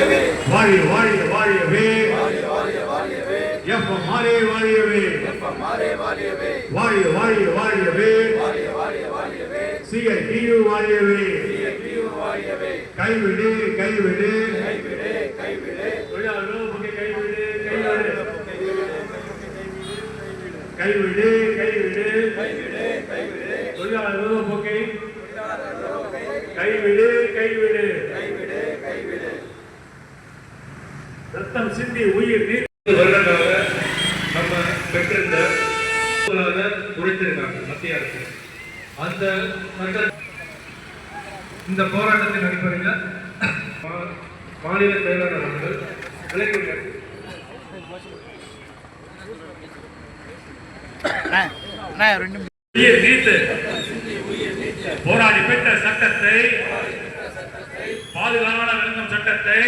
வாழிய வாழிய வாழியவே. எஃப்எம் மாறே வாழியவே. வாழிய வாழிய வாழியவே. சிஐடியு வாழியவே. கைவிடு கைவிடு. கைவிடு கைவிடு. கைவிடு கைவிடு சிந்தி உயிர் நீர் வருடங்களாக நம்ம பெற்றிருந்த குறைத்திருக்காங்க மத்திய அரசு. அந்த இந்த போராட்டத்தின் அடிப்படையில் மாநில செயலாளர் அவர்கள் விலகிவிட்டார் போராடி பெற்ற சட்டத்தை பாதுகாப்பான விளங்கும் சட்டத்தை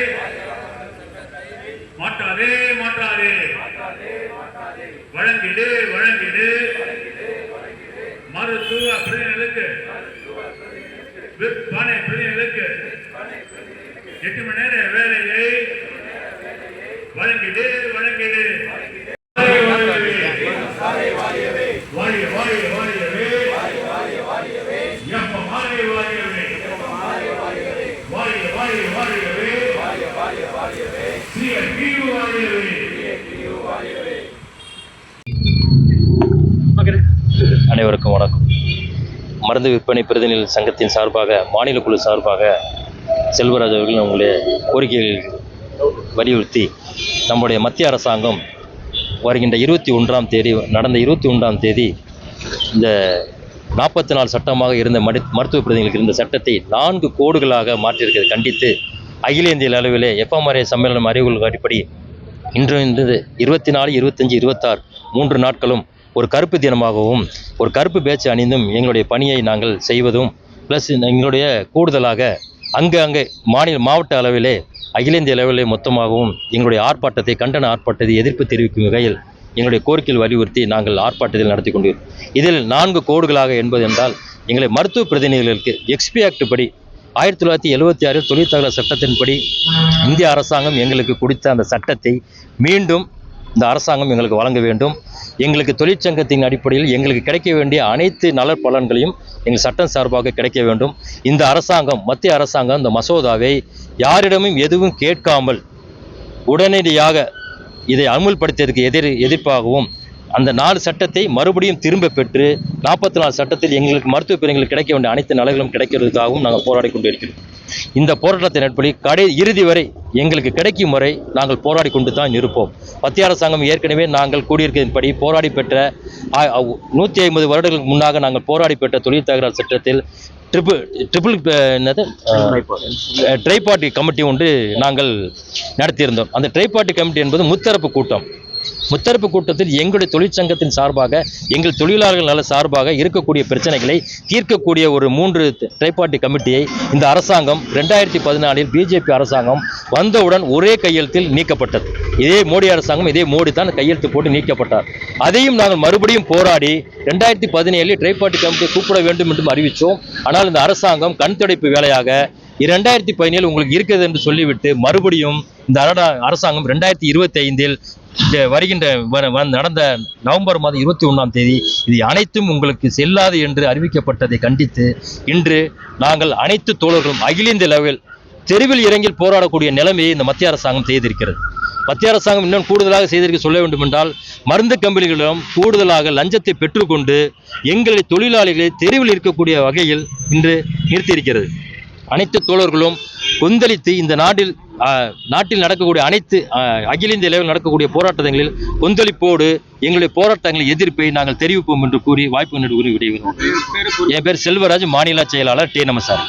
வழங்கிடு வழங்கிடு. மருத்துவ பிரதிநிதிகளுக்கு விற்பனை பிரதிநிதிகளுக்கு எட்டு மணி நேர வேலையை வழங்கிடு வழங்கிடு. வாழிய வாழிய வாரியவே எப்ப வாரியவே வாழியவே வாழிய வாரியவே வாழியவே சிஐடி வாரியவே அனைவருக்கும் வணக்கம். மருந்து விற்பனை பிரதிநிதிகள் சங்கத்தின் சார்பாக மாநில குழு சார்பாக செல்வராஜ் அவர்கள் நம்முடைய கோரிக்கைகள் வலியுறுத்தி நம்முடைய மத்திய அரசாங்கம் வருகின்ற இருபத்தி ஒன்றாம் தேதி நடந்த இருபத்தி ஒன்றாம் தேதி இந்த நாற்பத்தி நாலு சட்டமாக இருந்த மடி மருத்துவ பிரதிநிதிகளுக்கு இருந்த சட்டத்தை நான்கு கோடுகளாக மாற்றியிருக்கிறது. கண்டித்து அகில இந்திய அளவிலே எஃப்எம்ஆர்ஏ சம்மேளனம் அறிவுகள் அடிப்படை இன்று இருந்தது இருபத்தி நாலு இருபத்தஞ்சி இருபத்தாறு மூன்று நாட்களும் ஒரு கருப்பு தினமாகவும் ஒரு கருப்பு பேச்சு அணிந்தும் எங்களுடைய பணியை நாங்கள் செய்வதும் ப்ளஸ் எங்களுடைய கூடுதலாக அங்கே அங்கே மாநில மாவட்ட அளவிலே அகில இந்திய அளவிலே மொத்தமாகவும் எங்களுடைய ஆர்ப்பாட்டத்தை கண்டன ஆர்ப்பாட்டத்தை எதிர்ப்பு தெரிவிக்கும் வகையில் எங்களுடைய கோரிக்கையில் வலியுறுத்தி நாங்கள் ஆர்ப்பாட்டத்தில் நடத்தி கொண்டிருக்கிறோம் இதில் நான்கு கோடுகளாக என்பது என்றால் எங்களை மருத்துவ பிரதிநிதிகளுக்கு எக்ஸ்பி ஆக்ட் படி ஆயிரத்தி தொள்ளாயிரத்தி எழுபத்தி ஆறு தொழிற்தகவல் சட்டத்தின்படி இந்திய அரசாங்கம் எங்களுக்கு கொடுத்த அந்த சட்டத்தை மீண்டும் இந்த அரசாங்கம் எங்களுக்கு வழங்க வேண்டும். எங்களுக்கு தொழிற்சங்கத்தின் அடிப்படையில் எங்களுக்கு கிடைக்க வேண்டிய அனைத்து நல பலன்களையும் எங்கள் சட்டம் சார்பாக கிடைக்க வேண்டும். இந்த அரசாங்கம் மத்திய அரசாங்கம் இந்த மசோதாவை யாரிடமும் எதுவும் கேட்காமல் உடனடியாக இதை அமுல்படுத்தியதற்கு எதிர் எதிர்ப்பாகவும் அந்த நாலு சட்டத்தை மறுபடியும் திரும்ப பெற்று நாற்பத்தி நாலு சட்டத்தில் எங்களுக்கு மருத்துவ பிரிவுகளுக்கு கிடைக்க வேண்டிய அனைத்து நலன்களும் கிடைக்கிறதுக்காகவும் நாங்கள் போராடி கொண்டு இருக்கிறோம் இந்த போராட்டத்தின் அடிப்படையில் கடை இறுதி வரை எங்களுக்கு கிடைக்கும் வரை நாங்கள் போராடி கொண்டு தான் இருப்போம் மத்திய அரசாங்கம் ஏற்கனவே நாங்கள் கூடியிருக்கிறபடி போராடி பெற்ற நூற்றி ஐம்பது வருடங்களுக்கு முன்னாக நாங்கள் போராடி பெற்ற தொழில் தகராறு சட்டத்தில் ட்ரிபிள் ட்ரிபிள் என்னது? ட்ரைபாட்டி கமிட்டி ஒன்று நாங்கள் நடத்தியிருந்தோம். அந்த ட்ரைபாட்டி கமிட்டி என்பது முத்தரப்பு கூட்டம். முத்தரப்பு கூட்டத்தில் எங்களுடைய தொழிற்சங்கத்தின் சார்பாக எங்கள் தொழிலாளர்கள் நல சார்பாக இருக்கக்கூடிய பிரச்சனைகளை தீர்க்கக்கூடிய ஒரு மூன்று ட்ரைபார்ட்டி கமிட்டியை இந்த அரசாங்கம் ரெண்டாயிரத்தி பதினாலில் பிஜேபி அரசாங்கம் வந்தவுடன் ஒரே கையெழுத்தில் நீக்கப்பட்டது. இதே மோடி அரசாங்கம் இதே மோடி தான் கையெழுத்து போட்டு நீக்கப்பட்டார். அதையும் நாங்கள் மறுபடியும் போராடி ரெண்டாயிரத்தி பதினேழில் ட்ரைபார்ட்டி கமிட்டி கூப்பிட வேண்டும் என்றும் அறிவித்தோம் ஆனால் இந்த அரசாங்கம் கண் துடைப்பு வேலையாக இரண்டாயிரத்தி பதினேழு உங்களுக்கு இருக்குது என்று சொல்லிவிட்டு மறுபடியும் இந்த அரசாங்கம் ரெண்டாயிரத்தி இருபத்தி ஐந்தில் வருகின்ற வ- நடந்த நவம்பர் மாதம் இருபத்தி ஒன்றாம் தேதி இது அனைத்தும் உங்களுக்கு செல்லாது என்று அறிவிக்கப்பட்டதை கண்டித்து இன்று நாங்கள் அனைத்து தோழர்களும் அகில இந்திய அளவில் தெருவில் இறங்கி போராடக்கூடிய நிலைமையை இந்த மத்திய அரசாங்கம் செய்திருக்கிறது. மத்திய அரசாங்கம் இன்னும் கூடுதலாக செய்திருக்க சொல்ல வேண்டும் என்றால் மருந்து கம்பெனிகளிடம் கூடுதலாக லஞ்சத்தை பெற்றுக்கொண்டு எங்களை தொழிலாளிகளை தெருவில் இருக்கக்கூடிய வகையில் இன்று நிறுத்தியிருக்கிறது. அனைத்து தோழர்களும் கொந்தளித்து இந்த நாட்டில் நாட்டில் நடக்கக்கூடிய அனைத்து ஆஹ், அகில இந்திய அளவில் நடக்கக்கூடிய போராட்டங்களில் கொந்தளிப்போடு எங்களுடைய போராட்டங்களை எதிர்ப்பை நாங்கள் தெரிவிப்போம் என்று கூறி வாய்ப்பு நன்றி விடைபெறுவோம். என் பேர் செல்வராஜ் மாநில செயலாளர் டி நமசாரி